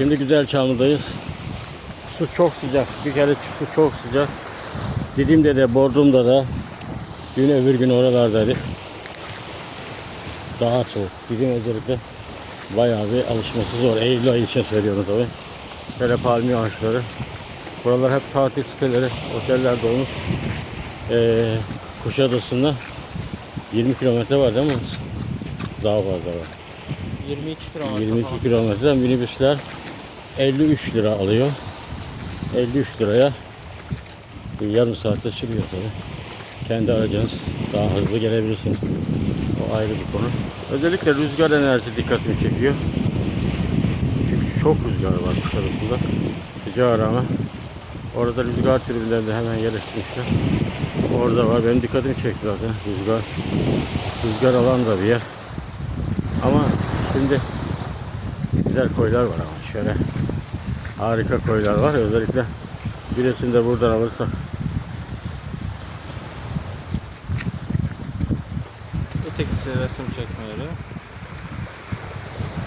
Şimdi güzel Çamlı'dayız. Su çok sıcak. Bir kere su çok sıcak. Didim'de de Bordum'da da dün öbür gün oralardaydık. Daha soğuk. Didim özellikle bayağı bir alışması zor. Eylül ayı için söylüyorum tabii. Şöyle palmiye ağaçları. Buralar hep tatil siteleri, oteller dolmuş. Ee, Kuşadası'nda 20 kilometre var değil mi? Daha fazla var. 22 kilometre 22 falan. kilometreden minibüsler 53 lira alıyor. 53 liraya bir yarım saatte sürüyor tabii. Kendi aracınız daha hızlı gelebilirsiniz. O ayrı bir konu. Özellikle rüzgar enerjisi dikkatimi çekiyor. Çünkü çok rüzgar var Kuşadası'nda. Sıcağa rağmen. Orada rüzgar tribünleri de hemen yerleştirmişler. Orada var. Benim dikkatimi çekti zaten rüzgar. Rüzgar alan da bir yer. Ama şimdi güzel koylar var ama şöyle harika koylar var. Özellikle birisini de buradan alırsak Ötekisi resim çekmeleri.